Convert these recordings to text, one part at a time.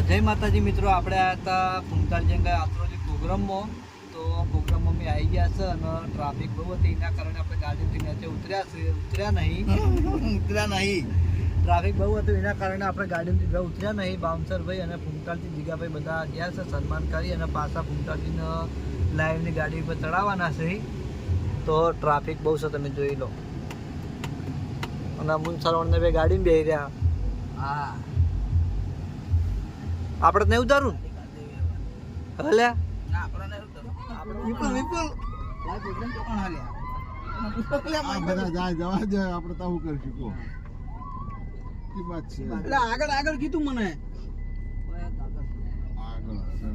જય માતાજી મિત્રો આપણે આવ્યા હતા કુંતાળજંગા આત્રોલી પ્રોગ્રામમાં. તો પ્રોગ્રામમાં અમે આવી ગયા છે અને ટ્રાફિક બહુ હતી એના કારણે આપણે ગાડીથી નીચે ઉતર્યા છે. ઉતર્યા નહીં. ઉતર્યા નહીં. ટ્રાફિક બહુ હતું એના કારણે આપણે ગાડીમાંથી ઉતર્યા નહીં. બાઉન્સરભાઈ અને ફૂમતાલજી જીગાભાઈ બધા ગયા છે સન્માન કરી અને પાછા ફૂમતાલજીને લાઈવની ગાડી પર ચડાવવાના છે. તો ટ્રાફિક બહુ છે તમે જોઈ લો. અને મુનસરવણને બે ગાડીમાં બેસી રહ્યા. હા. આપણે નહીં ઉતારું હલ્યા? વિપુલ વિપુલ. આગળ આગળ કીધું મને.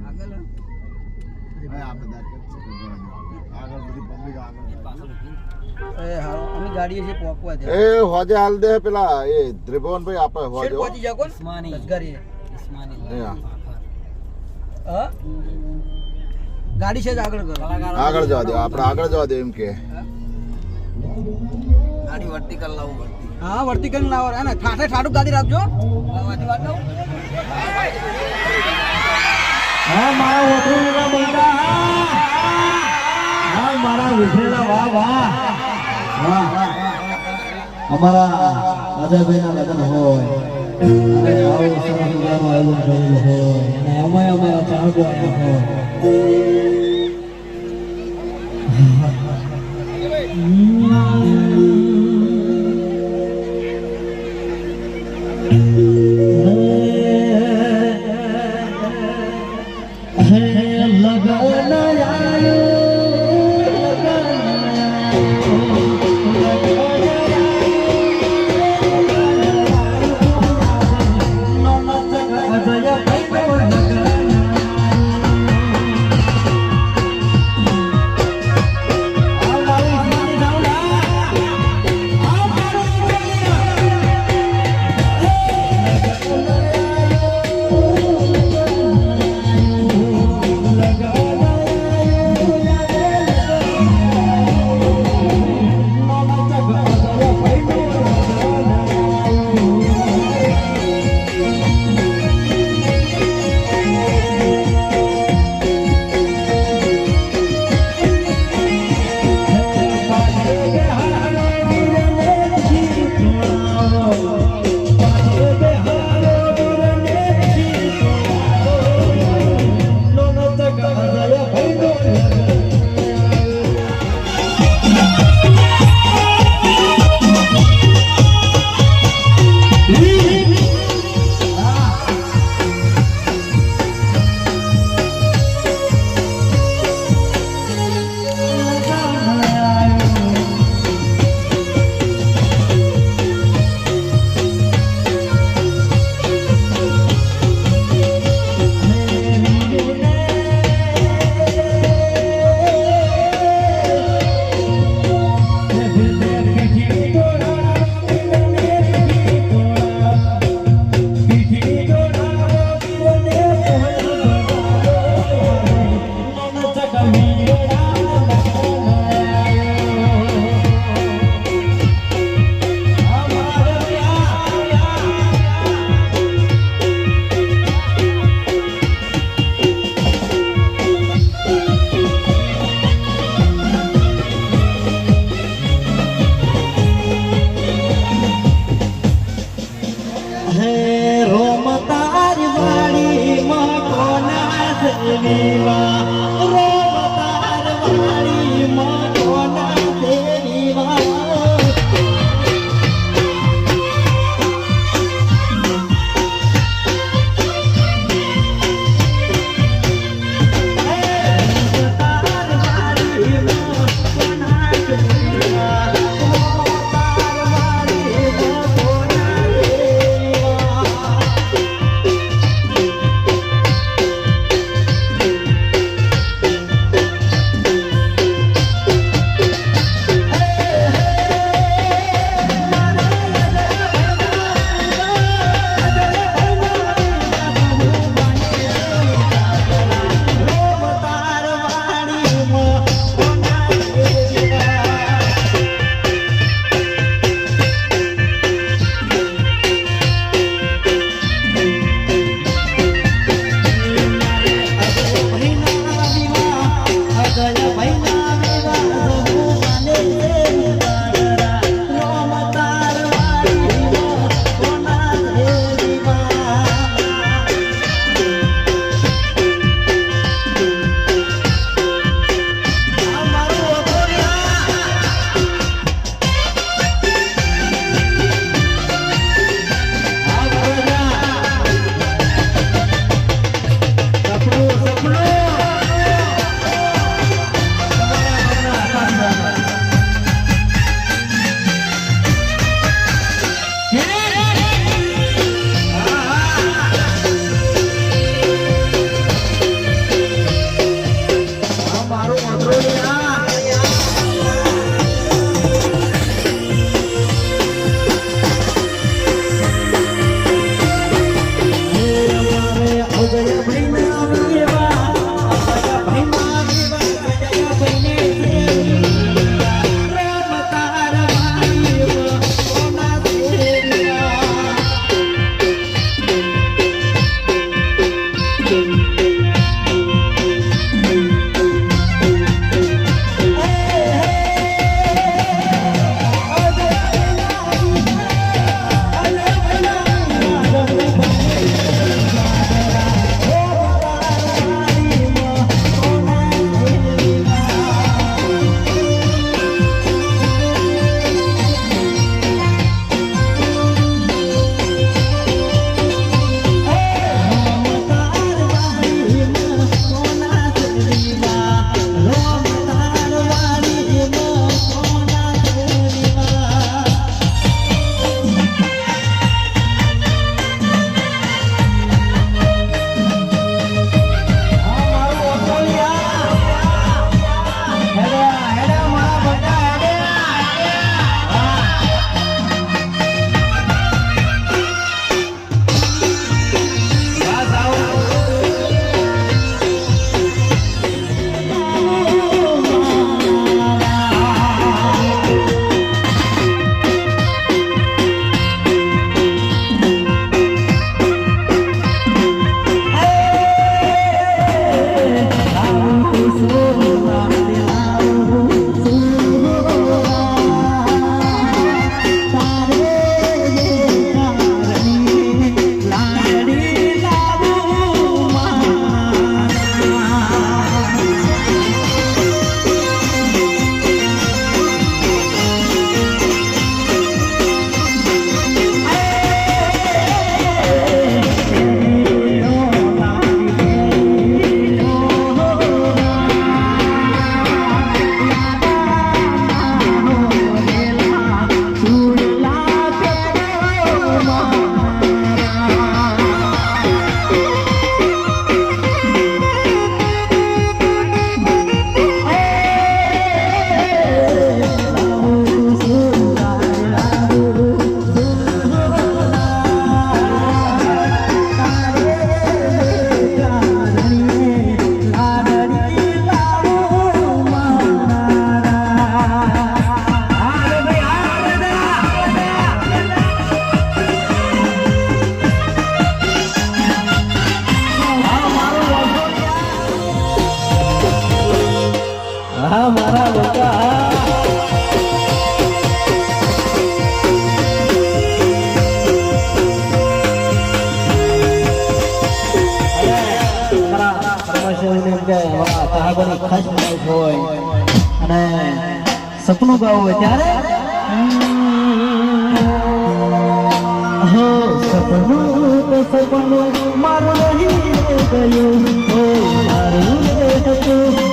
આગળ એ ગાડીએ છે પોકવા દે. હોજે હાલ દે પેલા એ ત્રિભુવનભાઈ આપે શેઠ પહોંચી જા કોણ? ઇસ્માની. ગાડી છે જ આગળ કરો. આગળ જવા દે આપણે આગળ જવા દે એમ કે. ગાડી વર્ટિકલ લાવો વર્ટિકલ હા વર્ટિકલ લાવો. ને ઠાઠે ઠાઠું ગાડી રાખજો. હા મારા વતનીના બંદા હા મારા વિઠેલા વાહ વાહ. વાહ અમારા અજયભાઈના લગ્ન હોય. આવું સરસ અને અમે અમારા ચાહકો આવ્યા હોય સપનું ગાવું હોય ત્યારે? સપનું સપનું મારું રહી ગયું. મારું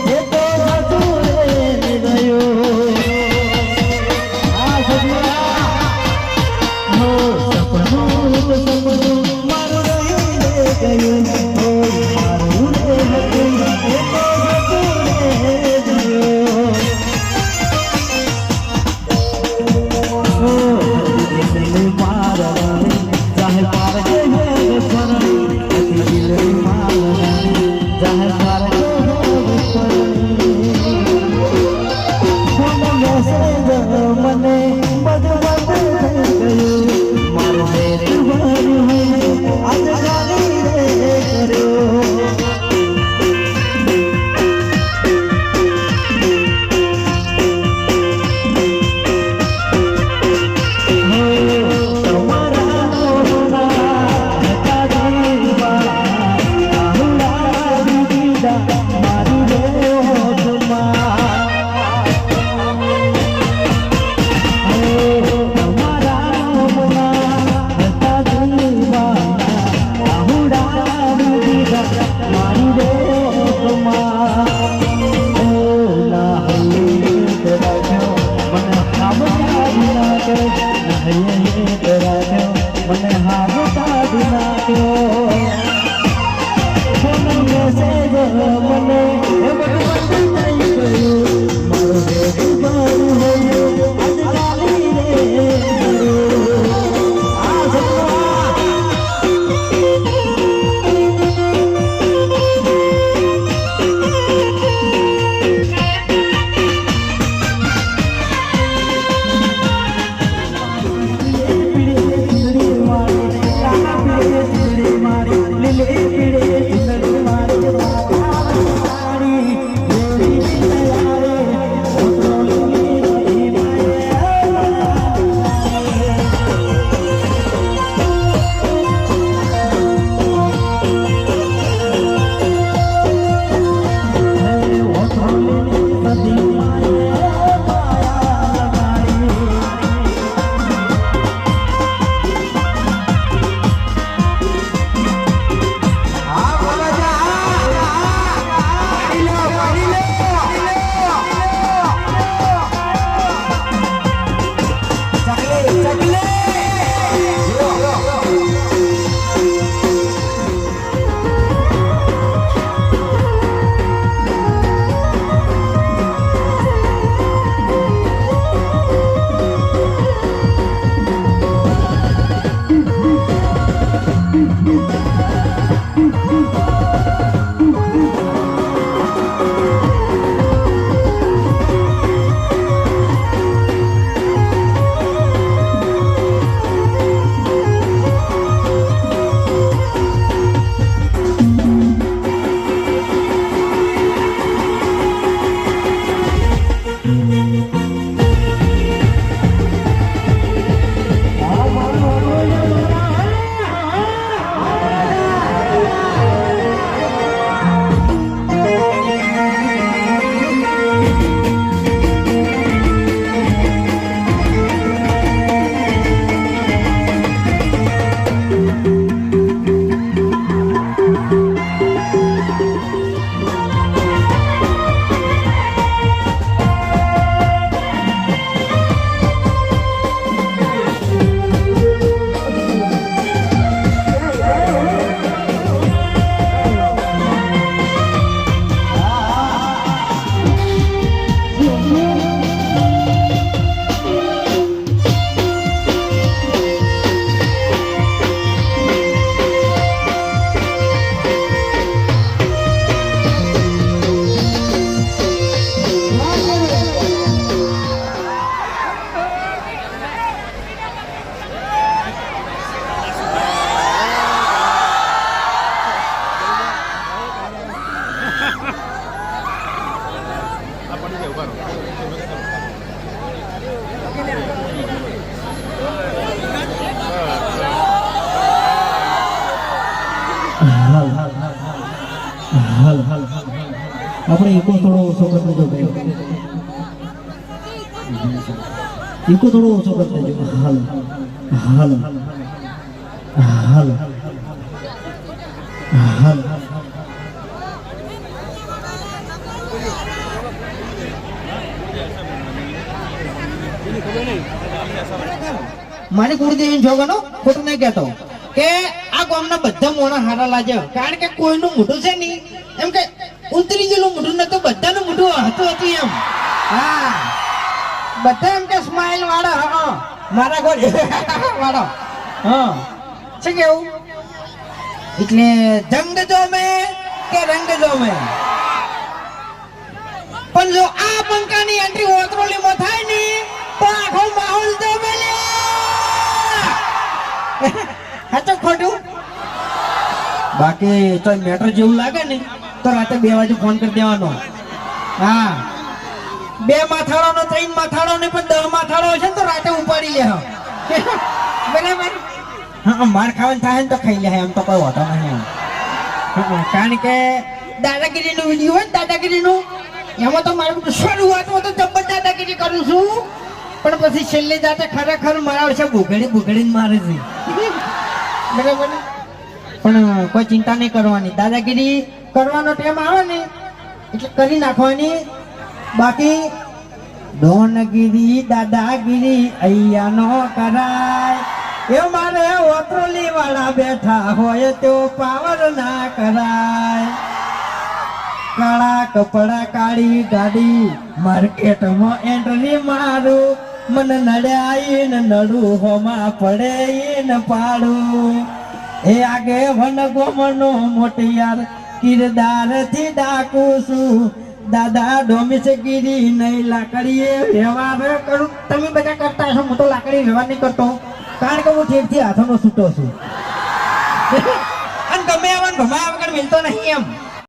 ઈકો થોડો ઓછો કરી દેજો હાલ હાલ હાલ હાલ મારી ગુરુદેવી જોગનો ખોટું નહીં કહેતો. કે આ ગામના બધા મોણા હારા લાગે. કારણ કે કોઈનું મોઢું છે નહીં. એમ કે ઉતરી ગયેલું મોઢું નતું બધાનું મોઢું હતું હતું એમ. હા. બધા એમ કે સ્માઈલ વાળા, હા મારા ઘર વાળો. હા. છે કેવું? એટલે જંગ જો મે કે રંગ જો મે પણ જો આ પંકાની એન્ટ્રી ઓતરોલીમાં થાય ને, તો આખો માહોલ જો મેલે હાચો ખોટું? બાકી તો મેટર જેવું લાગે ને, તો રાતે બે વાગે ફોન કરી દેવાનો. હા. બે માથાળો ત્રણ માથાળો ને પણ દસ માથાળો હશે ને તો રાતે ઉપાડી લે બરાબર? હા, માર ખાવાનું થાય ને તો ખાઈ લે એમ તો કોઈ વાંધો નહીં કારણ કે દાદાગીરીનો વીડિયો હોય ને, દાદાગીરીનું, એમાં તો મારું શરૂઆતમાં તો જબ્બર દાદાગીરી કરું છું. પણ પછી છેલ્લે જાતે ખરેખર મારા છે બુઘડી બુઘડીને મારે છે. બરાબર? પણ કોઈ ચિંતા નહીં કરવાની. દાદાગીરી કરવાનો ટાઈમ આવે ને, એટલે કરી નાખવાની. બાકી ડોનગીરી, દાદાગીરી અહીંયા નો કરાય. એ મારે ઓતરોલી વાળા બેઠા હોય તો પાવર ના કરાય. કાળા કપડા, કાળી ગાડી, માર્કેટમાં એન્ટ્રી મારું. મન નડ્યા ને નડું હોમાં પડે ને પાડું. એ આગે વન ગોમનો મોટિયાર કિરદારથી ડાકુ છું. દાદા ડોમિસ ગીરી નહીં લાકડીએ વ્યવહાર કરું. તમે બધા કરતા હશો, હું તો લાકડી વ્યવહાર નહીં કરતો. કારણ કે હું ઠેરથી હાથોનો છૂટો છું. અને ગમે એવા ભમા વગર મિલતો નહીં એમ.